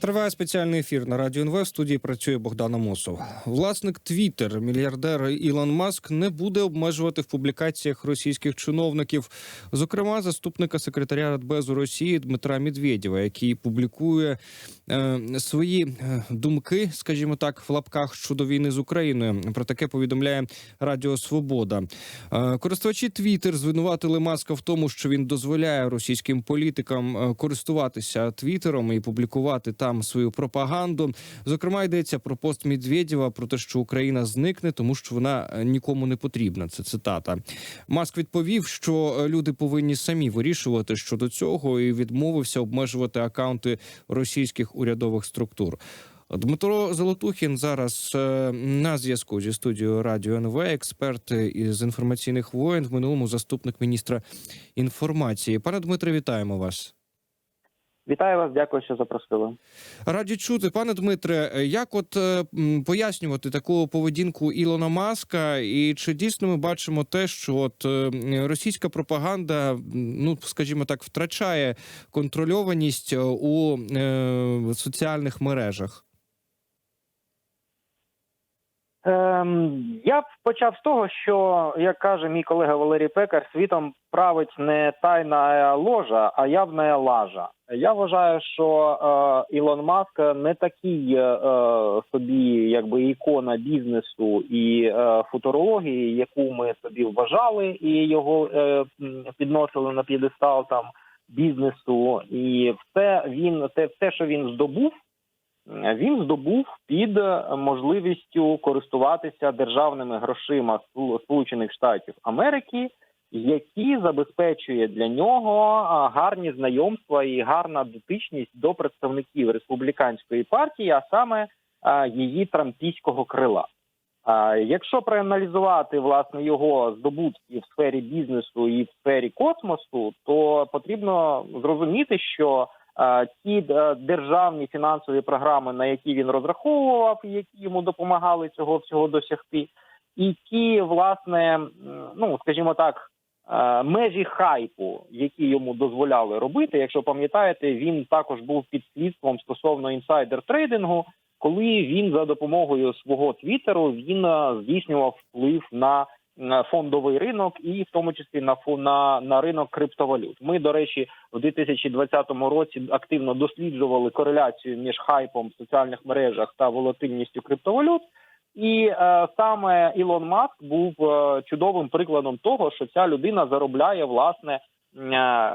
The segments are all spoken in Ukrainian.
Триває спеціальний ефір на радіо НВ. В студії працює Богдан Амосов. Власник Твіттер, мільярдер Ілон Маск, не буде обмежувати в публікаціях російських чиновників, зокрема заступника секретаря Радбезу Росії Дмитра Медведєва, який публікує е, свої е, думки, скажімо так, в лапках щодо війни з Україною. Про таке повідомляє Радіо Свобода. Е, користувачі Твіттер звинуватили Маска в тому, що він дозволяє російським політикам е, користуватися Твіттером і публікувати там свою пропаганду. Зокрема, йдеться про пост Медведєва про те, що Україна зникне, тому що вона е, нікому не потрібна. Це цитата. Маск відповів, що е, люди повинні самі вирішувати щодо цього, і відмовився обмежувати акаунти російських урядових структур. Дмитро Золотухін зараз е, на зв'язку зі студією Радіо НВ, експерт із інформаційних воєн, в минулому заступник міністра інформації. Пане Дмитре, вітаємо вас. Вітаю вас, дякую, що запросили. Раді чути, пане Дмитре, як от е, пояснювати таку поведінку Ілона Маска, і чи дійсно ми бачимо те, що от е, російська пропаганда, ну скажімо так, втрачає контрольованість е, у е, соціальних мережах? Ем, я почав з того, що як каже мій колега Валерій Пекар, світом править не тайна ложа, а явна лажа. Я вважаю, що е, Ілон Маск не такий е, собі, якби ікона бізнесу і е, футурології, яку ми собі вважали, і його е, підносили на п'єдестал там бізнесу, і все він те, все, що він здобув. Він здобув під е, можливістю користуватися державними грошима Сполучених Штатів Америки, які забезпечує для нього гарні знайомства і гарна дотичність до представників республіканської партії, а саме її трампійського крила. Якщо проаналізувати власне його здобутки в сфері бізнесу і в сфері космосу, то потрібно зрозуміти, що ті е, державні фінансові програми, на які він розраховував, які йому допомагали цього всього досягти, і ті, власне, ну скажімо так, е, межі хайпу, які йому дозволяли робити. Якщо пам'ятаєте, він також був під слідством стосовно інсайдер трейдингу, коли він за допомогою свого твіттеру він е, здійснював вплив на на фондовий ринок і в тому числі на на, на ринок криптовалют. Ми, до речі, в 2020 році активно досліджували кореляцію між хайпом в соціальних мережах та волатильністю криптовалют. І е, саме Ілон Маск був е, чудовим прикладом того, що ця людина заробляє власне е,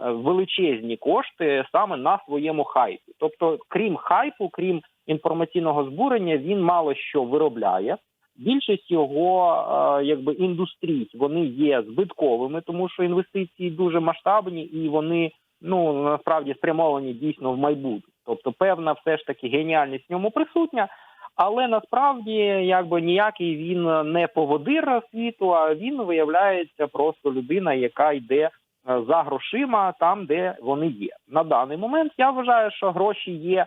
величезні кошти саме на своєму хайпі. Тобто, крім хайпу, крім інформаційного збурення, він мало що виробляє. Більшість його е, якби індустрій вони є збитковими, тому що інвестиції дуже масштабні і вони ну насправді спрямовані дійсно в майбутнє. Тобто, певна все ж таки геніальність в ньому присутня. Але насправді якби ніякий він не поводир світу, а він виявляється просто людина, яка йде е, за грошима там, де вони є. На даний момент я вважаю, що гроші є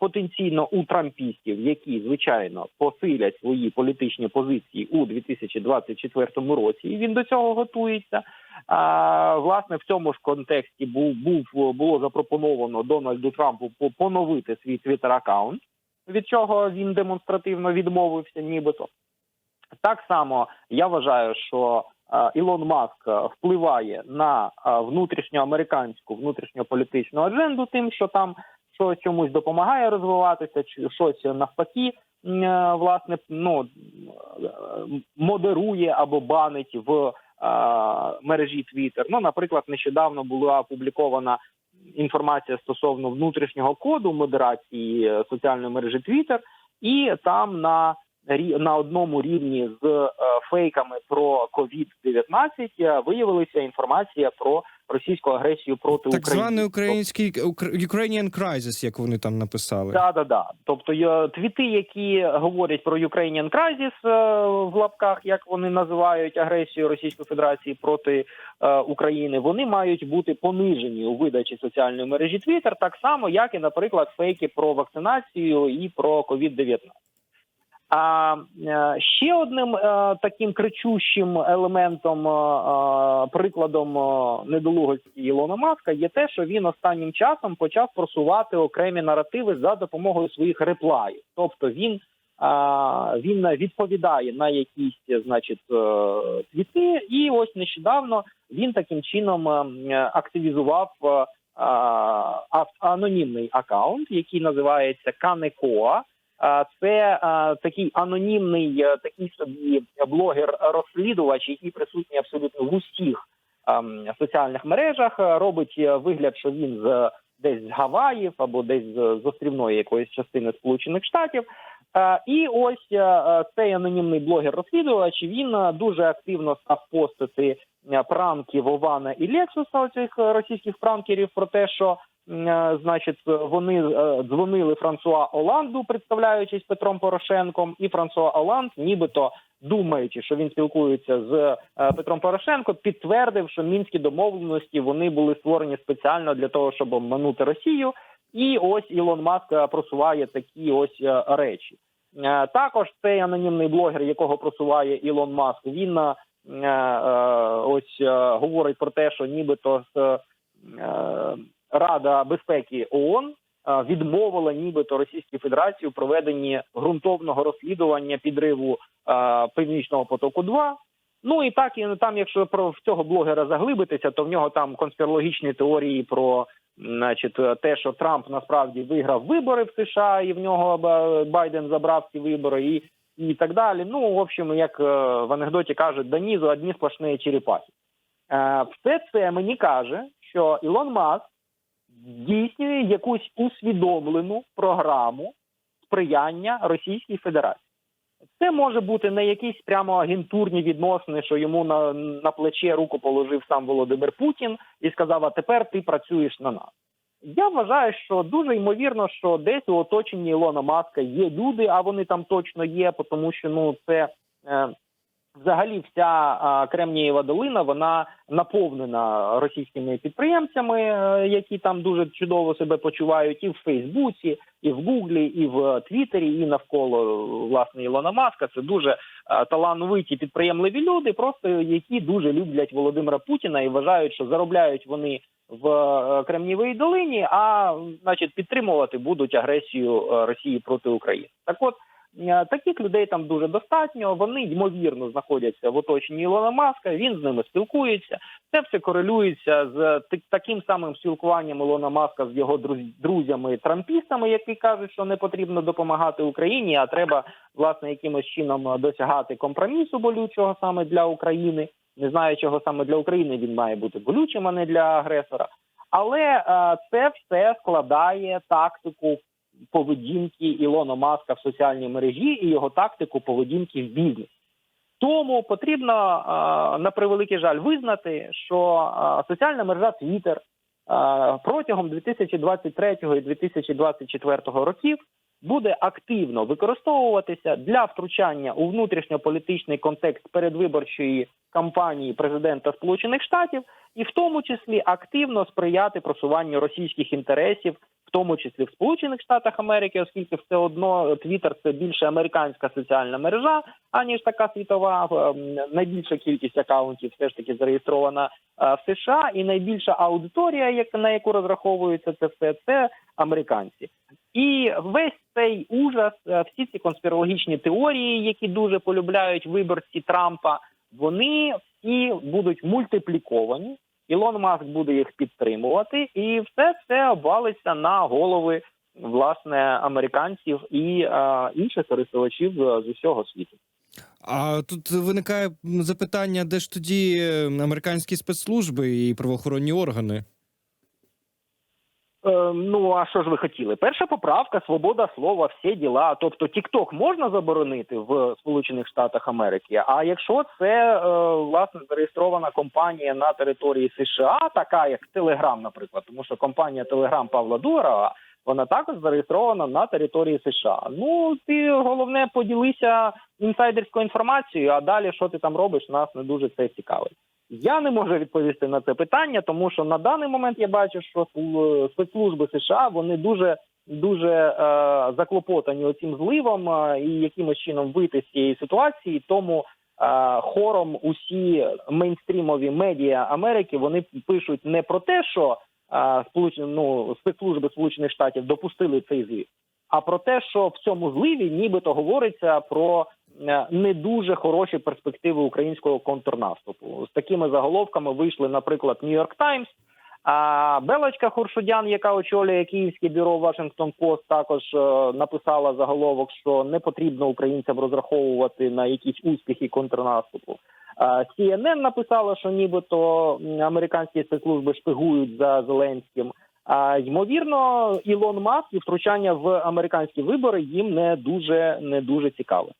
потенційно у трампістів, які звичайно посилять свої політичні позиції у 2024 році, і він до цього готується. А, власне, в цьому ж контексті був був було запропоновано Дональду Трампу поновити свій твіттер аккаунт від чого він демонстративно відмовився, нібито. Так само я вважаю, що е, Ілон Маск е, впливає на е, внутрішньоамериканську внутрішньополітичну адженду, тим, що там щось чомусь допомагає розвиватися, чи щось навпаки, е, власне, ну е, модерує або банить в е, мережі Twitter. Ну, наприклад, нещодавно була опублікована інформація стосовно внутрішнього коду модерації соціальної мережі Twitter, і там на на одному рівні з е, фейками про COVID-19 е, виявилася інформація про російську агресію проти Так України. званий український Ukra- Ukrainian Crisis, як вони там написали. Да, да, да. Тобто е, твіти, які говорять про Ukrainian Crisis в лапках, як вони називають агресію Російської Федерації проти України, вони мають бути понижені у видачі соціальної мережі Twitter, так само, як і, наприклад, фейки про вакцинацію і про COVID-19. А е, ще одним е, таким кричущим елементом, е, прикладом недолугості Ілона Маска є те, що він останнім часом почав просувати окремі наративи за допомогою своїх реплаїв. Тобто він, він відповідає на якісь, значить, твіти, і ось нещодавно він таким чином активізував ав- анонімний акаунт, який називається Канекоа. Це такий анонімний, е, такий собі блогер-розслідувач, який присутній абсолютно в усіх соціальних мережах. е, Робить е, вигляд, що він з десь з Гаваїв або десь з, острівної якоїсь частини Сполучених Штатів. І ось цей анонімний блогер-розслідувач він дуже активно став постити пранки Вована і Лексуса, оцих е, російських пранкерів, про те, що значить вони е, дзвонили Франсуа Оланду, представляючись Петром Порошенком, і Франсуа Оланд, нібито думаючи, що він спілкується з е, Петром Порошенко, підтвердив, що мінські домовленості вони були створені спеціально для того, щоб обманути Росію. І ось Ілон Маск е, просуває такі ось е, речі. Е, Також цей анонімний блогер, якого просуває Ілон Маск, він е, е, ось е, говорить про те, що нібито з е, Рада безпеки ООН е, відмовила нібито Російській Федерації у проведенні ґрунтовного розслідування підриву е, Північного потоку 2 Ну і так і там, якщо про в цього блогера заглибитися, то в нього там конспірологічні теорії про значить, те, що Трамп насправді виграв вибори в США, і в нього Байден забрав ці вибори, і, і так далі. Ну, в общем, як е, в анекдоті кажуть, до низу одні сплошні черепахи. Все це мені каже, що Ілон Маск здійснює якусь усвідомлену програму сприяння Російській Федерації. Це може бути не якісь прямо агентурні відносини, що йому на, на плече руку положив сам Володимир Путін і сказав: а тепер ти працюєш на нас. Я вважаю, що дуже ймовірно, що десь у оточенні Ілона Маска є люди, а вони там точно є, тому що ну це е, взагалі вся Кремнієва долина вона наповнена російськими підприємцями, е, які там дуже чудово себе почувають, і в Фейсбуці, і в Гуглі, і в Твіттері, і навколо власне Ілона Маска. Це дуже талановиті підприємливі люди, просто які дуже люблять Володимира Путіна і вважають, що заробляють вони в е, Кремнієвій долині, а значить підтримувати будуть агресію е, Росії проти України. Так от. Е, Таких людей там дуже достатньо. Вони ймовірно знаходяться в оточенні Ілона Маска. Він з ними спілкується. Це все корелюється з таким самим спілкуванням Ілона Маска з його друз- друзями трампістами, які кажуть, що не потрібно допомагати Україні, а треба власне якимось чином досягати компромісу болючого саме для України. Не знаю, чого саме для України він має бути болючим, а не для агресора. Але е, це все складає тактику поведінки Ілона Маска в соціальній мережі і його тактику поведінки в бізнесі. Тому потрібно е, на превеликий жаль визнати, що е, соціальна мережа Twitter е, протягом 2023 і 2024 років буде активно використовуватися для втручання у внутрішньополітичний контекст передвиборчої кампанії президента Сполучених Штатів, і в тому числі активно сприяти просуванню російських інтересів, в тому числі в Сполучених Штатах Америки, оскільки все одно Твіттер це більше американська соціальна мережа, аніж така світова. Ем, Найбільша кількість акаунтів все ж таки зареєстрована е, в США, і найбільша аудиторія, як на яку розраховується це все, це американці. І весь цей ужас, е, всі ці конспірологічні теорії, які дуже полюбляють виборці Трампа, вони всі будуть мультипліковані. Ілон Маск буде їх підтримувати, і все це обвалиться на голови власне американців і е, інших користувачів е, з усього світу. А тут виникає запитання, де ж тоді е, американські спецслужби і правоохоронні органи? Е, ну а що ж ви хотіли? Перша поправка, свобода слова, всі діла. Тобто, TikTok можна заборонити в Сполучених Штатах Америки. А якщо це е, власне зареєстрована компанія на території США, така як Telegram, наприклад, тому що компанія Telegram Павла Дура, вона також зареєстрована на території США. Ну ти головне поділися інсайдерською інформацією, а далі що ти там робиш, нас не дуже це цікавить. Я не можу відповісти на це питання, тому що на даний момент я бачу, що спецслужби США вони дуже дуже е, заклопотані оцим зливом е, і якимось чином вийти з цієї ситуації. Тому е, хором усі мейнстрімові медіа Америки вони пишуть не про те, що е, сполучені ну, спецслужби Сполучених Штатів допустили цей злив, а про те, що в цьому зливі нібито говориться про не дуже хороші перспективи українського контрнаступу. З такими заголовками вийшли, наприклад, Нью-Йорк Таймс. А Белочка Хуршудян, яка очолює київське бюро Вашингтон Пост, також е, написала заголовок, що не потрібно українцям розраховувати на якісь успіхи контрнаступу. CNN написала, що нібито американські спецслужби шпигують за Зеленським. А ймовірно, Ілон Маск і втручання в американські вибори їм не дуже не дуже цікаве.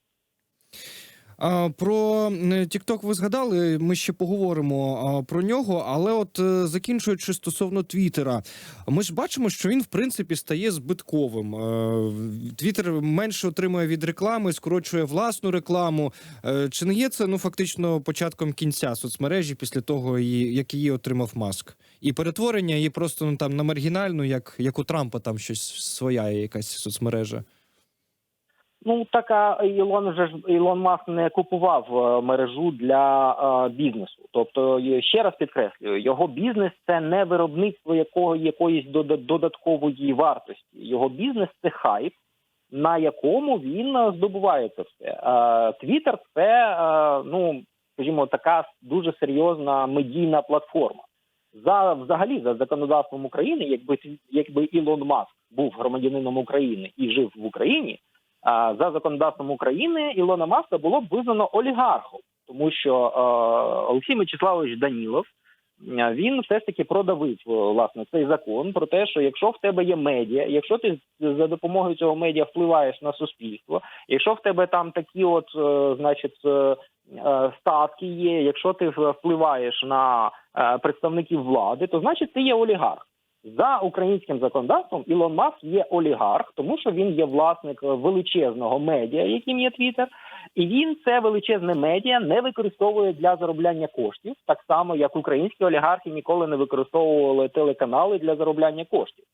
Про TikTok ви згадали, ми ще поговоримо про нього. Але от е, закінчуючи стосовно Твіттера, ми ж бачимо, що він в принципі стає збитковим. Е, Твіттер менше отримує від реклами, скорочує власну рекламу. Е, Чи не є це ну фактично початком кінця соцмережі після того, як її отримав Маск? І перетворення її просто ну там на маргінальну, як, як у Трампа, там щось своя якась соцмережа. Ну така Ілон же ж Ілон Маск не купував е, мережу для е, бізнесу. Тобто, ще раз підкреслюю, його бізнес це не виробництво якого якоїсь дода- додаткової вартості. Його бізнес це хайп, на якому він е, здобуває це все. Твіттер це ну скажімо, така дуже серйозна медійна платформа. За взагалі за законодавством України, якби якби Ілон Маск був громадянином України і жив в Україні. За законодавством України Ілона Маска було б визнано олігархом, тому що е, Олексій Мячеславович Данілов е, він все ж таки продавив е, власне цей закон про те, що якщо в тебе є медіа, якщо ти за допомогою цього медіа впливаєш на суспільство, якщо в тебе там такі, от значить, статки є, якщо ти впливаєш на представників влади, то значить ти є олігарх. За українським законодавством Ілон Маск є олігарх, тому що він є власник величезного медіа, яким є Твіттер, і він це величезне медіа не використовує для заробляння коштів, так само як українські олігархи ніколи не використовували телеканали для заробляння коштів.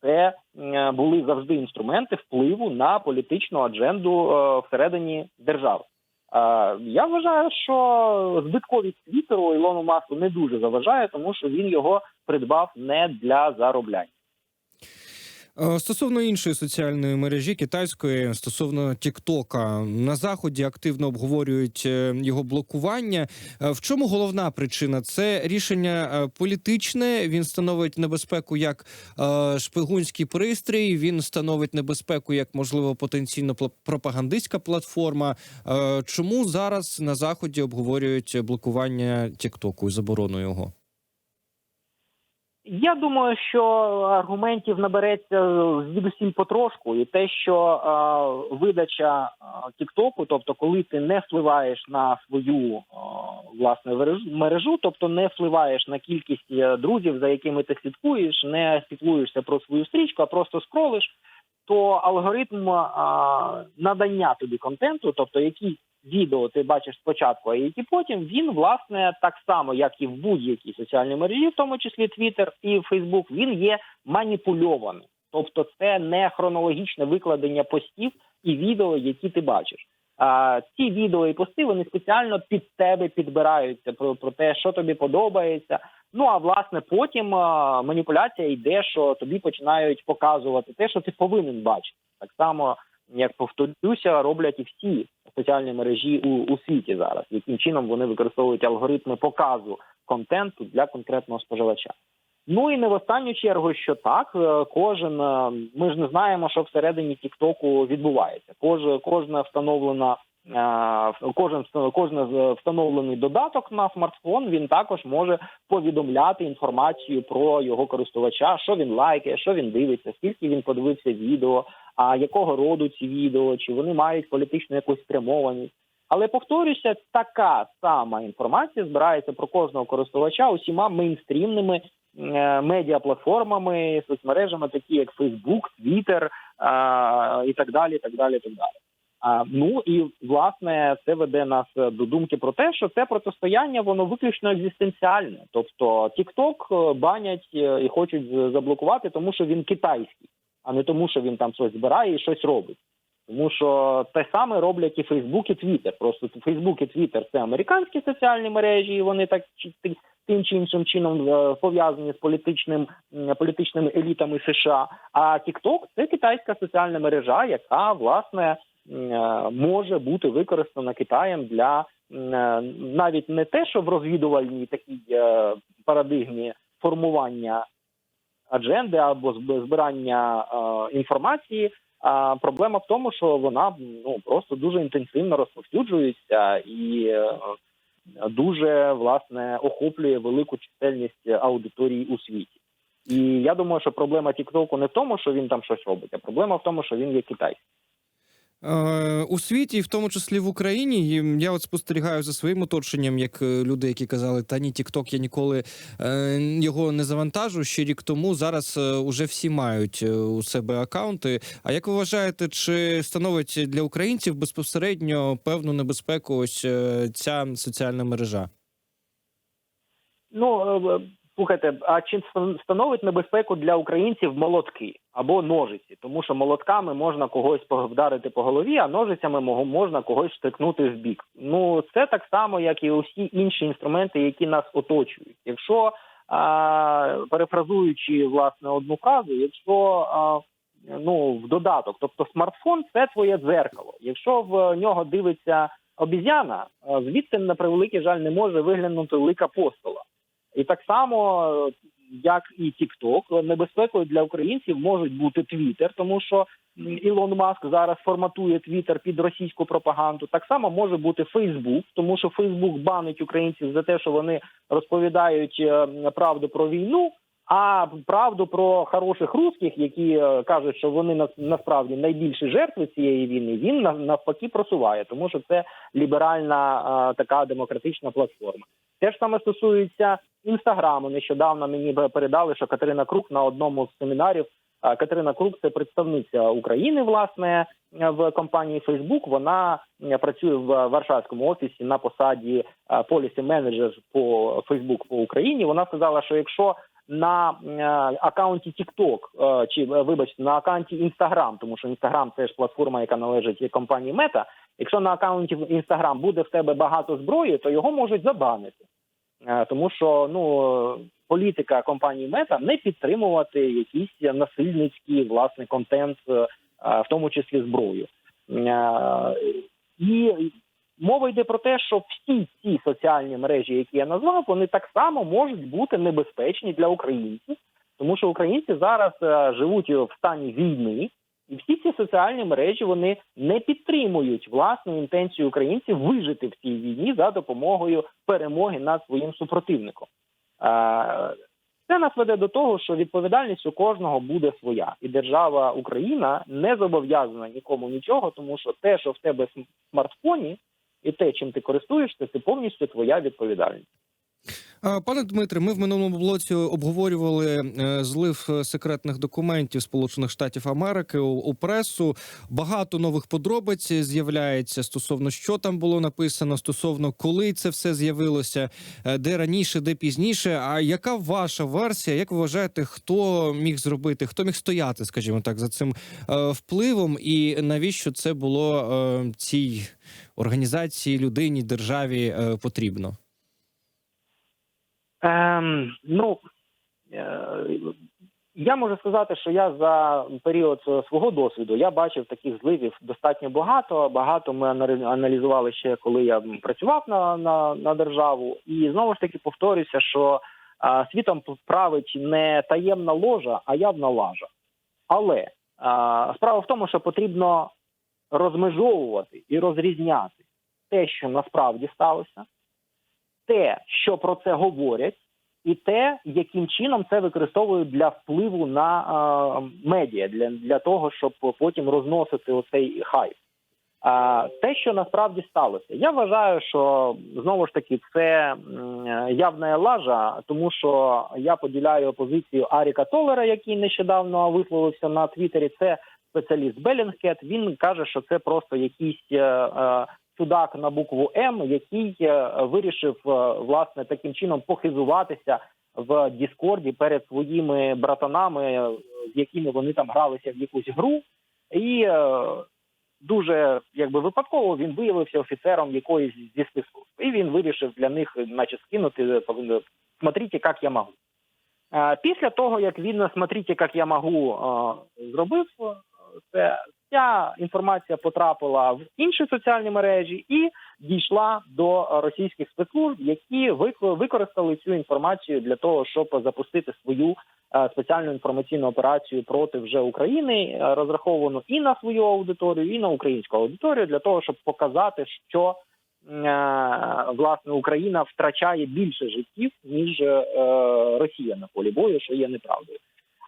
Це е, були завжди інструменти впливу на політичну адженду е, всередині держави. Е, Я вважаю, що збитковість Твіттеру Ілону Маску не дуже заважає, тому що він його придбав не для заробляння. Е, Стосовно іншої соціальної мережі китайської, стосовно Тіктока, на заході активно обговорюють е, його блокування. Е, В чому головна причина? Це рішення політичне. Він становить небезпеку як шпигунський пристрій. Він становить небезпеку як можливо потенційно пропагандистська платформа. Чому зараз на заході обговорюють блокування Тіктоку і заборону його? Я думаю, що аргументів набереться звідусіль потрошку, і те, що е, видача е, Тіктоку, тобто, коли ти не впливаєш на свою е, власне мережу- тобто не впливаєш на кількість е, друзів, за якими ти слідкуєш, не слідкуєшся про свою стрічку, а просто скролиш, то алгоритм е, надання тобі контенту, тобто які відео ти бачиш спочатку, а які потім він власне так само, як і в будь-якій соціальній мережі, в тому числі Twitter і Facebook, він є маніпульованим. Тобто, це не хронологічне викладення постів і відео, які ти бачиш. А ці відео і пости вони спеціально під тебе підбираються про, про те, що тобі подобається. Ну а власне потім а, маніпуляція йде, що тобі починають показувати те, що ти повинен бачити. Так само, як повторюся, роблять і всі соціальні мережі у, у світі зараз, яким чином вони використовують алгоритми показу контенту для конкретного споживача. Ну і не в останню чергу, що так, е, кожен е, ми ж не знаємо, що всередині Тіктоку відбувається. Кож, кожна встановлена кожен кожен з- встановлений додаток на смартфон він також може повідомляти інформацію про його користувача, що він лайкає, що він дивиться, скільки він подивився відео, а якого роду ці відео, чи вони мають політичну якусь спрямованість. Але повторюся, така сама інформація збирається про кожного користувача усіма мейнстрімними е, медіаплатформами, соцмережами, такі як Facebook, Twitter е, і так далі. так далі, так далі. Ну і власне це веде нас е, до думки про те, що це протистояння воно виключно екзистенціальне. Тобто TikTok е, банять е, і хочуть заблокувати, тому що він китайський, а не тому, що він там щось збирає і щось робить. Тому що те саме роблять і Фейсбук, і Твіттер. Просто Фейсбук і Твіттер це американські соціальні мережі, і вони так тим чи іншим чином пов'язані з політичним політичними елітами США. А TikTok – це китайська соціальна мережа, яка власне може бути використана Китаєм для е, навіть не те, що в розвідувальній такій е, парадигмі формування адженди або збирання е, інформації. А проблема в тому, що вона ну просто дуже інтенсивно розповсюджується і е, дуже власне охоплює велику чисельність аудиторії у світі. І я думаю, що проблема Тіктоку не в тому, що він там щось робить, а проблема в тому, що він є китайський. Е, у світі, і в тому числі в Україні, і я от спостерігаю за своїм оточенням, як е, люди, які казали, та ні, Тікток я ніколи е, його не завантажу. Ще рік тому зараз уже всі мають у себе акаунти. А як ви вважаєте, чи становить для українців безпосередньо певну небезпеку ось ця соціальна мережа? Ну слухайте, а чи становить небезпеку для українців молотки або ножиці? Тому що молотками можна когось вдарити по голові, а ножицями можна когось штрикнути в бік. Ну це так само, як і усі інші інструменти, які нас оточують. Якщо а, перефразуючи власне одну фразу, якщо а, ну в додаток, тобто смартфон це твоє дзеркало. Якщо в нього дивиться обіз'яна, звідти на превеликий жаль не може виглянути лик апостола. І так само, е, як і TikTok, небезпекою для українців можуть бути Twitter, тому що Ілон Маск зараз форматує Twitter під російську пропаганду. Так само може бути Facebook, тому що Facebook банить українців за те, що вони розповідають е, правду про війну. А правду про хороших русських, які е, кажуть, що вони на, насправді найбільші жертви цієї війни, він на- навпаки просуває, тому що це ліберальна е, така демократична платформа. Те ж саме стосується інстаграму. Нещодавно мені передали, що Катерина Крук на одному з семінарів. Катерина Крук це представниця України, власне, в компанії Facebook. Вона е, працює в Варшавському офісі на посаді полісі менеджер по Facebook по Україні. Вона сказала, що якщо на е, акаунті TikTok, е, чи е, вибачте, на акаунті Instagram, тому що Instagram це ж платформа, яка належить компанії Meta, Якщо на акаунті Instagram буде в тебе багато зброї, то його можуть забанити. Е, Тому що ну політика компанії Мета не підтримувати якийсь насильницький власне контент, е, в тому числі зброю. І мова йде про те, що всі ці соціальні мережі, які я назвав, вони так само можуть бути небезпечні для українців, тому що українці зараз е, живуть в стані війни. І всі ці соціальні мережі вони не підтримують власну інтенцію українців вижити в цій війні за допомогою перемоги над своїм супротивником. Е, Це нас веде до того, що відповідальність у кожного буде своя, і держава Україна не зобов'язана нікому нічого, тому що те, що в тебе в смартфоні, і те, чим ти користуєшся, це повністю твоя відповідальність. Пане Дмитре, ми в минулому блоці обговорювали е, злив е, секретних документів Сполучених Штатів Америки у, пресу. Багато нових подробиць з'являється стосовно що там було написано, стосовно коли це все з'явилося, е, де раніше, де пізніше. А яка ваша версія? Як ви вважаєте, хто міг зробити, хто міг стояти, скажімо так, за цим впливом, і навіщо це було цій організації, людині, державі е, потрібно? Ем, ну е, я можу сказати, що я за період свого досвіду я бачив таких зливів достатньо багато. Багато ми аналізували ще, коли я працював на, на, на державу, і знову ж таки повторюся, що а, світом править не таємна ложа, а явна лажа. Але а, справа в тому, що потрібно розмежовувати і розрізняти те, що насправді сталося, те, що про це говорять, і те, яким чином це використовують для впливу на е, медіа, для, для того, щоб потім розносити оцей хайп. А те, що насправді сталося, я вважаю, що знову ж таки це явна лажа, тому що я поділяю позицію Аріка Толера, який нещодавно висловився на Твіттері. Це спеціаліст Белінгкет. Він каже, що це просто якийсь е, е, чудак на букву М, який е, вирішив е, власне таким чином похизуватися в Діскорді перед своїми братанами, е, з якими вони там гралися в якусь гру, і е, дуже якби випадково він виявився офіцером якоїсь зі спецслужб. І він вирішив для них, наче скинути, е, смотрите, як я можу. Е, Після того, як він «Смотрите, як я можу» е, зробив е, це, ця інформація потрапила в інші соціальні мережі і дійшла до російських спецслужб, які вик- використали цю інформацію для того, щоб запустити свою е, спеціальну інформаційну операцію проти вже України, е, розраховану і на свою аудиторію, і на українську аудиторію, для того, щоб показати, що е, власне Україна втрачає більше життів ніж Росія на полі бою, що є неправдою.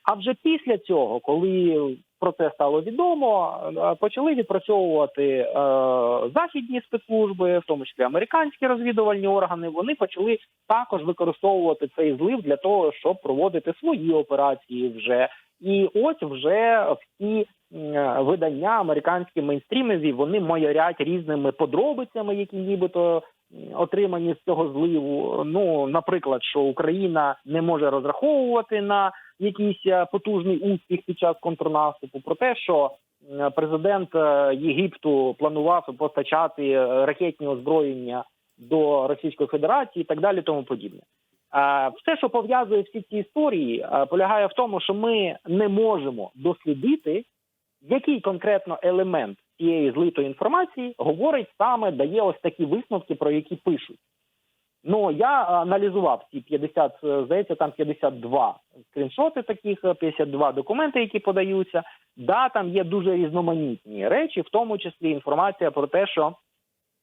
А вже після цього, коли про це стало відомо, е, почали відпрацьовувати е, західні спецслужби, в тому числі американські розвідувальні органи. Вони почали також використовувати цей злив для того, щоб проводити свої операції вже. І ось вже всі м, видання американські мейнстрімові вони майорять різними подробицями, які нібито отримані з цього зливу. Ну, наприклад, що Україна не може розраховувати на якийсь е, потужний успіх під час контрнаступу, про те, що президент е, Єгипту планував постачати е, ракетні озброєння до Російської Федерації і так далі, тому подібне. Все, що пов'язує всі ці історії, е, полягає в тому, що ми не можемо дослідити, який конкретно елемент цієї злитої інформації говорить саме, дає ось такі висновки, про які пишуть. Ну я аналізував ці 50, е, здається, там 52 скріншоти таких, е, 52 документи, які подаються. Да, там є дуже різноманітні речі, в тому числі інформація про те, що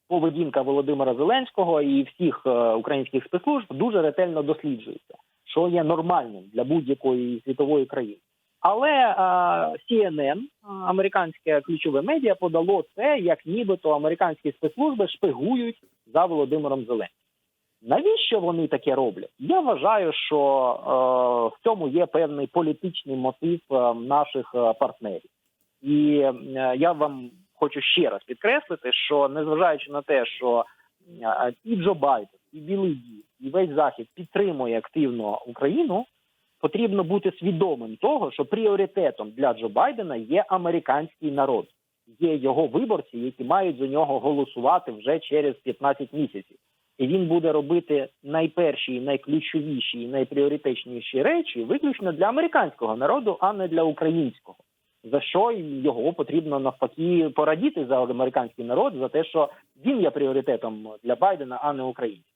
поведінка Володимира Зеленського і всіх е, українських спецслужб дуже ретельно досліджується, що є нормальним для будь-якої світової країни. Але е, CNN, е, американське ключове медіа, подало це, як нібито американські спецслужби шпигують за Володимиром Зеленським. Навіщо вони таке роблять? Я вважаю, що е, в цьому є певний політичний мотив е, наших е, партнерів. І е, я вам хочу ще раз підкреслити, що незважаючи на те, що е, і Джо Байден, і Білий Дім, і весь захід підтримує активно Україну, потрібно бути свідомим того, що пріоритетом для Джо Байдена є американський народ, є його виборці, які мають за нього голосувати вже через 15 місяців. І він буде робити найперші, найключовіші і найпріоритетніші речі виключно для американського народу, а не для українського. За що його потрібно навпаки порадіти за американський народ за те, що він є пріоритетом для Байдена, а не український.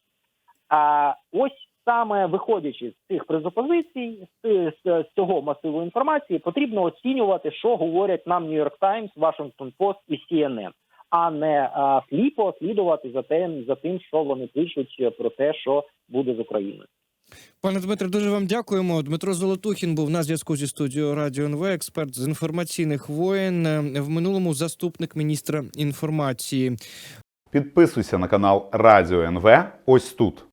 А ось саме виходячи з цих презупозицій, з, з, з цього масиву інформації, потрібно оцінювати, що говорять нам Нью-Йорк Таймс, Вашингтон Пост і CNN, а не сліпо слідувати за тим, за тим, що вони пишуть про те, що буде з Україною. Пане Дмитре, дуже вам дякуємо. Дмитро Золотухін був на зв'язку зі студією Радіо НВ, експерт з інформаційних воєн. В минулому заступник міністра інформації. Підписуйся на канал Радіо НВ ось тут.